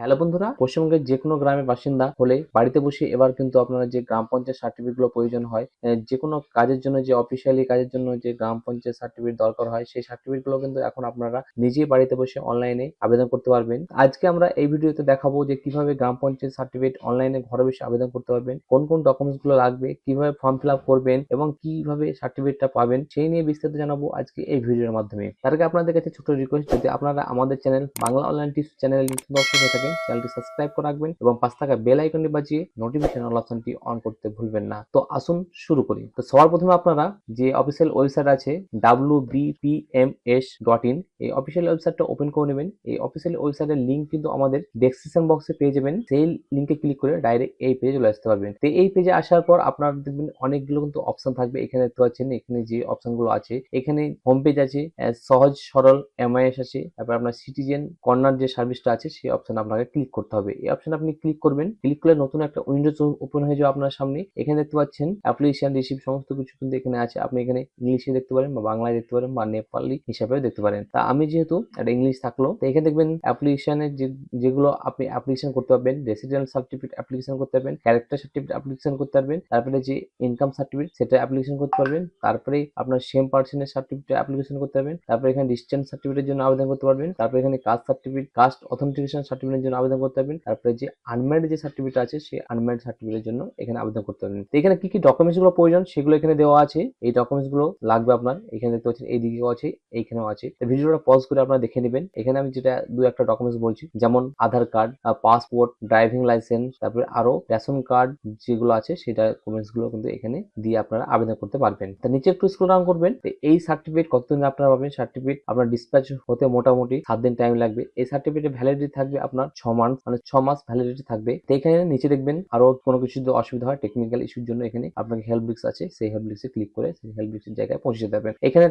Hello বন্ধুরা, পশ্চিমবঙ্গের যে কোনো গ্রামের বাসিন্দা হলে বাড়িতে বসে এবার কিন্তু আপনারা যে গ্রাম পঞ্চায়েত সার্টিফিকেটগুলো প্রয়োজন হয় যে কোনো কাজের জন্য, যে অফিসিয়ালি কাজের জন্য যে গ্রাম পঞ্চায়েত সার্টিফিকেট দরকার হয়, সেই সার্টিফিকেটগুলো কিন্তু এখন আপনারা নিজেই বাড়িতে বসে অনলাইনে আবেদন করতে পারবেন। আজকে আমরা এই ভিডিওতে দেখাবো যে কীভাবে গ্রাম পঞ্চায়েত সার্টিফিকেট অনলাইনে ঘরে বসে আবেদন করতে পারবেন, কোন কোন ডকুমেন্টসগুলো লাগবে, কীভাবে ফর্ম ফিল আপ করবেন এবং কীভাবে সার্টিফিকেটটা পাবেন, সেই নিয়ে বিস্তারিত জানাব আজকে এই ভিডিওর মাধ্যমে। তার আগে আপনাদের কাছে ছোট রিকোয়েস্ট যদি আপনারা আমাদের channel Bangla online tips channel দর্শক হয়ে থাকেন চ্যানেলটি সাবস্ক্রাইব করে রাখবেন এবং পাঁচ থাকা বেল আইকনটি বাজিয়ে নোটিফিকেশন অপশনটি অন করতে ভুলবেন না। তো আসুন শুরু করি। তো সবার প্রথমে আপনারা যে অফিসিয়াল ওয়েবসাইট আছে ডাব্লিউ বিপিএমএস ডট ইন এই অফিসিয়াল ওয়েবসাইটটা ওপেন করে নেবেন। এই অফিসিয়াল ওয়েবসাইটের লিঙ্ক কিন্তু আমাদের ডেসক্রিপশন বক্সে পেয়ে যাবেন। সেই লিঙ্কে ক্লিক করে ডাইরেক্ট এই পেজে চলে আসতে পারবেন। তো এই পেজে আসার পর আপনারা দেখবেন অনেকগুলো কিন্তু অপশন থাকবে। এখানে দেখতে পাচ্ছেন, এখানে যে অপশনগুলো আছে, এখানে হোম পেজ আছে সহজ, সরল এমআইএস আছে, তারপর আপনার সিটিজেন কর্নার যে সার্ভিসটা আছে, সেই অপশন আপনাকে ক্লিক করতে হবে। এই অপশন আপনি ক্লিক করবেন। ক্লিক করলে নতুন একটা উইন্ডোজ ওপেন হয়ে যাবে আপনার সামনে। এখানে দেখতে পাচ্ছেন অ্যাপ্লিকেশন রিসিভ সমস্ত কিছু কিন্তু এখানে আছে। আপনি এখানে ইংলিশে দেখতে পারেন বা বাংলায় দেখতে পারেন বা নেপালি হিসাবেও দেখতে পারেন। তা আমি যেহেতু একটা ইংলিশ থাকল, তো এখানে দেখবেন অ্যাপ্লিকেশনের যেগুলো আপনি অ্যাপ্লিকেশন করতে পারবেন রেসিডেন্ট সার্টিফিকেট অ্যাপ্লিকেশন করতে পারবেন ক্যারেক্টার সার্টিফিকেট অ্যাপ্লিকেশন করতে পারবেন, তারপরে যে ইনকাম সার্টিফিকেট সেটা অ্যাপ্লিকেশন করতে পারবেন, তারপরে আপনার সেম পার্সনের সার্টিফিকেট অ্যাপ্লিকেশন করতে পারবেন, তারপরে এখানে ডিস্টেন্স সার্টিফিকেটের জন্য আবেদন করতে পারবেন, তারপরে এখানে কাস্ট সার্টিফিকেট কাস্ট অথেন্টিকেশন সার্টিফিকেটের জন্য আবেদন করতে পারবেন। তারপরে যে আনম্যারিড যে সার্টিফিকেট আছে, সেই আনম্যারিড সার্টিফিকেটের জন্য এখানে আবেদন করতে পারবেন। তো এখানে কি কি ডকুমেন্টসগুলো প্রয়োজন সেগুলো এখানে দেওয়া আছে। এই ডকুমেন্টসগুলো লাগবে আপনার। এখানে দেখতে পাচ্ছেন এইদিকেও আছে, এইখানেও আছে। ভিডিওটা পজ করে আপনারা দেখে নেবেন। এখানে আমি যেটা দু একটা ডকুমেন্টস বলছি, যেমন Aadhaar card passport driving licence তারপরে আরও রেশন কার্ড যেগুলো আছে সেই ডকুমেন্টসগুলো কিন্তু এখানে দিয়ে আপনারা আবেদন করতে পারবেন। তা নিচে একটু স্ক্রল ডাউন করবেন। এই সার্টিফিকেট কতদিন আপনারা পাবেন? সার্টিফিকেট আপনার ডিসপ্যাচ হতে মোটামুটি সাত দিন টাইম লাগবে। এই সার্টিফিকেটের ভ্যালিডিটি থাকবে আপনার ছ মাস মানে ছ মাস ভ্যালিডিটি থাকবে। তো এখানে নিচে দেখবেন আরও কোনো কিছু যদি অসুবিধা হয় টেকনিক্যাল ইস্যুর জন্য এখানে আপনাকে হেল্প ডিস্ক আছে। সেই হেল্প ডিস্কে ক্লিক করে সেই হেল্প ডিস্কের জায়গায় পৌঁছে পারবেন। এখানে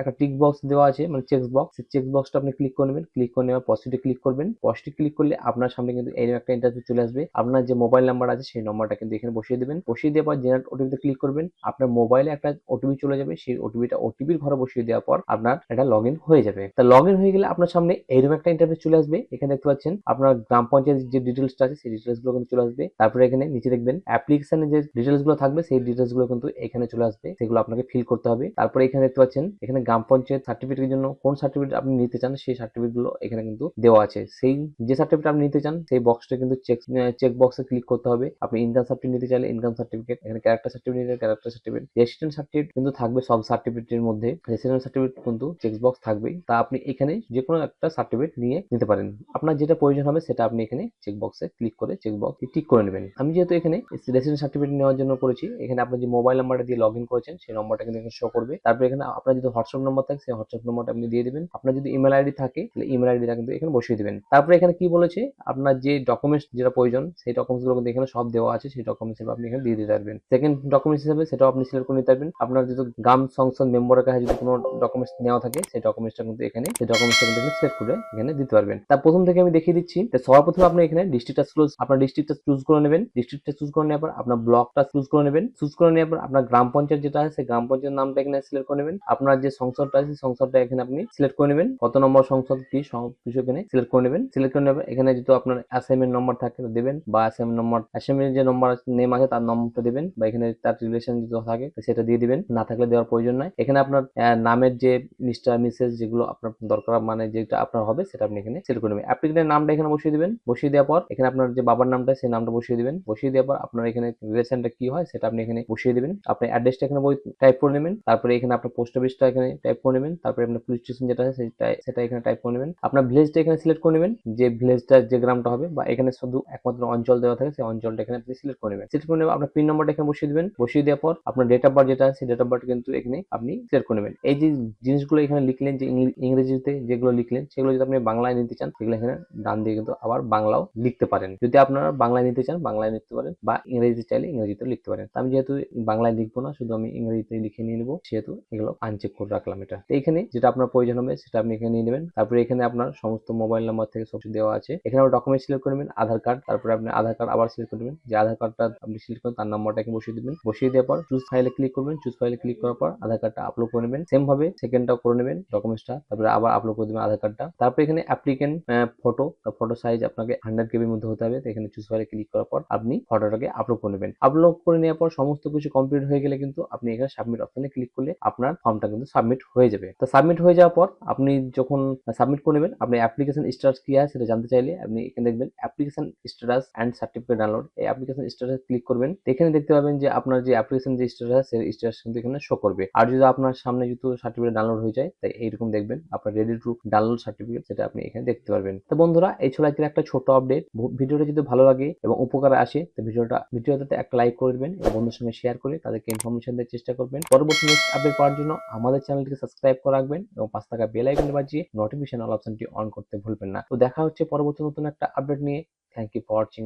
একটা টিক বক্স দেওয়া আছে মানে চেক বক্স সেই চেক বক্সটা আপনি ক্লিক করে নেবেন। ক্লিক করে নেওয়ার পজিটিভ ক্লিক করবেন। পজিটিভ ক্লিক করলে আপনার সামনে কিন্তু এরকম একটা ইন্টারভিউ চলে আসবে। আপনার যে মোবাইল নাম্বার আছে, সেই নম্বরটা কিন্তু এখানে বসিয়ে দেবেন। বসিয়ে দেওয়ার পর জেনারেট ওটিপিতে ক্লিক করবেন। আপনার মোবাইলে একটা ওটিপি চলে যাবে। সেই ওটিপিটা ওটিপির ঘরে বসিয়ে দেওয়ার পর আপনার এটা লগ হয়ে যাবে। তা লগ হয়ে গেলে আপনার সামনে এইরকম একটা ইন্টারভিউ চলে আসবে। এখানে দেখতে পাচ্ছেন আপনার গ্রাম পঞ্চায়েত যে ডিটেলসটা আছে, সেই ডিটেলসগুলো কিন্তু চলে আসবে। তারপরে এখানে নিচে দেখবেন অ্যাপ্লিকেশনের যে ডিটেলসগুলো থাকবে, সেই ডিটেলসগুলো কিন্তু এখানে চলে আসবে। সেগুলো আপনাকে ফিল করতে হবে। তারপরে এখানে দেখতে পাচ্ছেন, এখানে গ্রাম পঞ্চায়েত সার্টিফিকেটের জন্য কোন সার্টিফিকেট আপনি নিতে চান, সেই সার্টিফিকেটগুলো এখানে কিন্তু দেওয়া আছে। সেই যে সার্টিফিকেট আপনি নিতে চান, সেই বক্সটা কিন্তু চেক চেক বক্সে ক্লিক করতে হবে। আপনি ইনকাম সার্টিফিকেট নিতে চাইলে ইনকাম সার্টিফিকেট এখানে character certificate character certificate resident certificate কিন্তু থাকবে সব সার্টিফিকেটের মধ্যে। রেসিডেন্ট সার্টিফিকেট কিন্তু চেক বক্স থাকবেই। তা আপনি এখানে যে কোনো একটা সার্টিফিকেট নিয়ে নিতে পারেন। আপনার যেটা প্রয়োজন হবে, সেটা আপনি এখানে চেক বক্সে ক্লিক করে চেক বক্স টিক করে নেবেন। আমি যেহেতু এখানে রেসিডেন্ট সার্টিফিকেট নেওয়ার জন্য করেছি, এখানে আপনার যে মোবাইল নাম্বারটা দিয়ে লগ ইন করেছেন, সেই নম্বরটা কিন্তু এখানে শো করবে। তারপরে এখানে আপনার যদি হোয়াটসঅ্যাপ নম্বর থাকে, সেই হোয়াটসঅ্যাপ নম্বরটা আপনি দিয়ে দিবেন। আপনার যদি ইমেল আইডি থাকে, তাহলে ইমেল আইডিটা কিন্তু এখানে বসিয়ে দেবেন। তারপরে এখানে কি বলেছে? আপনার যে ডকুমেন্টস যেটা প্রয়োজন, সেই ডকুমেন্টসগুলো কিন্তু এখানে সব দেওয়া আছে, সেই ডকুমেন্টস আপনি এখানে দিয়ে দিতে পারবেন। সেকেন্ড ডকুমেন্টস হিসেবে সেটাও আপনি সিলেক্ট করে নিতে পারবেন। আপনার যদি গ্রাম সংসদ মেম্বারের কাছে যদি কোনো ডকুমেন্টস নেওয়া থাকে, সেই ডকুমেন্টসটা কিন্তু এখানে, সেই ডকুমেন্টসটা কিন্তু এখানে সিলেক্ট করে এখানে দিতে পারবেন। তার প্রথম থেকে আমি দেখিয়ে দিচ্ছি তো সবার প্রথমে আপনি এখানে ডিস্ট্রিক্টটা চুজ আপনার ডিস্ট্রিক্টটা চুজ করে নেবেন। ডিস্ট্রিক্টটা চুজ করে নেওয়ার পর আপনার ব্লকটা চুজ করে নেবেন। চুজ করে নেওয়ার পর আপনার গ্রাম পঞ্চায়েত যেটা আছে গ্রাম পঞ্চায়েত নামটা এখানে সিলেক্ট করে নেবেন। আপনার যে সংসদটা আছে সংসদটা এখানে আপনি সিলেক্ট করে নেবেন। কত নম্বর সংসদ কি, সব এখানে সিলেক্ট করে নেবেন। সিলেক্ট করে নেবেন এখানে যদি আপনার অ্যাসাইনমেন্ট নম্বর থাকে দেবেন বা অ্যাসাইনমেন্ট নম্বর অ্যাসাইনমেন্ট যে নম্বর নেম আছে, তার নম্বরটা দেবেন বা এখানে তার রিলেশন যদি থাকে সেটা দিয়ে দিবেন। না থাকলে দেওয়ার প্রয়োজন নাই। এখানে আপনার নামের যে মিস্টার মিসেস যেগুলো আপনার দরকার মানে যেটা আপনার হবে, সেটা আপনি এখানে সিলেক্ট করে নেবেন। অ্যাপ্লিকেন্টের নামটা এখানে বসিয়ে দিবেন। বসিয়ে দেওয়ার পর এখানে আপনার যে বাবার নামটা, সেই নামটা বসিয়ে দিবেন। বসিয়ে দেওয়ার পর আপনার এখানে রিলেশনটা কি হয় সেটা আপনি এখানে বসিয়ে দিবেন। আপনি অ্যাড্রেসটা এখানে বই টাইপ করে নেবেন। তারপরে এখানে আপনার পোস্ট অফিসটা এখানে টাইপ করে নেবেন। তারপরে আপনার পুলিশ স্টেশন যেটা আছে সেটা সেটা এখানে টাইপ করে নেবেন। আপনার ভিলেজটা এখানে সিলেক্ট করে নেবেন। যে ভিলেজটা যে গ্রামটা হবে বা এখানে শুধু একমাত্র অঞ্চল দেওয়া থাকে, সেই অঞ্চলটা এখানে আপনি সিলেক্ট করে নেবেন। সিলেক্ট করে নেবেন আপনার পিন নম্বরটা এখানে বসিয়ে দিবেন। বসিয়ে দেওয়ার পর আপনার ডেট অফ বার্থ যেটা আছে ডেট অফ বার্থ কিন্তু এখানে আপনি সিলেক্ট করে নেবেন। এই যে জিনিসগুলো এখানে লিখলেন যে ইংরেজিতে যেগুলো লিখলেন, সেগুলো যদি আপনি বাংলায় নিতে চান, সেগুলো এখানে ডান দিয়ে কিন্তু আবার বাংলাও লিখতে পারেন। যদি আপনারা বাংলায় নিতে চান, বাংলায় লিখতে পারেন বা ইংরেজি চাইলে ইংরেজিতে লিখতে পারেন। আমি যেহেতু বাংলায় লিখব না, শুধু আমি ইংরেজিতে লিখে নিয়ে নেব, সেহেতু এগুলো আনচেক করে রাখলাম এটা। তো এখানে যেটা আপনার প্রয়োজন হবে, সেটা আপনি এখানে নিয়ে নেবেন। তারপরে এখানে আপনার সমস্ত মোবাইল নাম্বার থেকে সব দেওয়া আছে। এখানে ডকুমেন্ট সিলেক্ট করে নেবেন, আধার কার্ড, তারপরে আপনি আধার কার্ড আবার সিলেক্ট করে নেবেন। যে আধার কার্ডটা আপনি সিলেক্ট করেন, তার নাম্বারটাকে বসিয়ে দিবেন। বসিয়ে দেওয়ার পর চুজ ফাইলে ক্লিক করবেন। চুজ ফাইলে ক্লিক করার পর আধার কার্ডটা আপলোড করে নেবেন। সেম ভাবে সেকেন্ডটাও করে নেবেন ডকুমেন্টসটা তারপরে আবার আপলোড করে দেবেন আধার কার্ডটা। তারপরে এখানে অ্যাপ্লিকেন্ট ফটো ফটো সাইজ আপনাকে হান্ড্রেড কেবির মধ্যে হতে হবে। তো এখানে চুজ ফাইলে ক্লিক করার পর আপনি ফটোটাকে আপলোড করে নেবেন। আপলোড করে নেওয়ার পর সমস্ত কিছু কমপ্লিট হয়ে গেলে কিন্তু আপনি এখানে সাবমিট অপশনে ক্লিক করলে আপনার ফর্মটা কিন্তু সাবমিট হয়ে যাবে। তো সাবমিট হয়ে যাওয়ার পর আপনি যখন সাবমিট করে নেবেন, আপনি অ্যাপ্লিকেশন স্ট্যাটাস কি আছে সেটা জানতে চাইলে আপনি এখানে দেখবেন application status and certificate download এই অ্যাপ্লিকেশন স্ট্যাটাস ক্লিক করবেন। এখানে দেখতে পাবেন যে আপনার যে অ্যাপ্লিকেশন যে স্ট্যাটাস সেই স্ট্যাটাস কিন্তু এখানে শো করবে। আর যদি আপনার সামনে যদি সার্টিফিকেট ডাউনলোড হয়ে যায়, তাই এইরকম দেখবেন। আপনার রেডি টু ডাউনলোড সার্টিফিকেট সেটা আপনি এখানে দেখতে পারবেন। তো বন্ধুরা, এই ছিল আজকের একটা ছোট আপডেট ভিডিওটা যদি ভালো লাগে এবং উপকারে আসে তো ভিডিওটা, ভিডিওটাতে একটা লাইক করে দেবেন এবং বন্ধুর সঙ্গে শেয়ার করে তাদেরকে ইনফরমেশন দেওয়ার চেষ্টা করবেন। পরবর্তী নেক্সট আপডেট পাওয়ার জন্য আমাদের চ্যানেলটিকে সাবস্ক্রাইব করে রাখবেন এবং পাঁচ টাকা বেল আইকনটি বাজিয়ে নোটিফিকেশন অল অপশনটি অন করতে ভুলবেন না। তো দেখা হচ্ছে পরবর্তী নতুন একটা আপডেট নিয়ে। Thank you for watching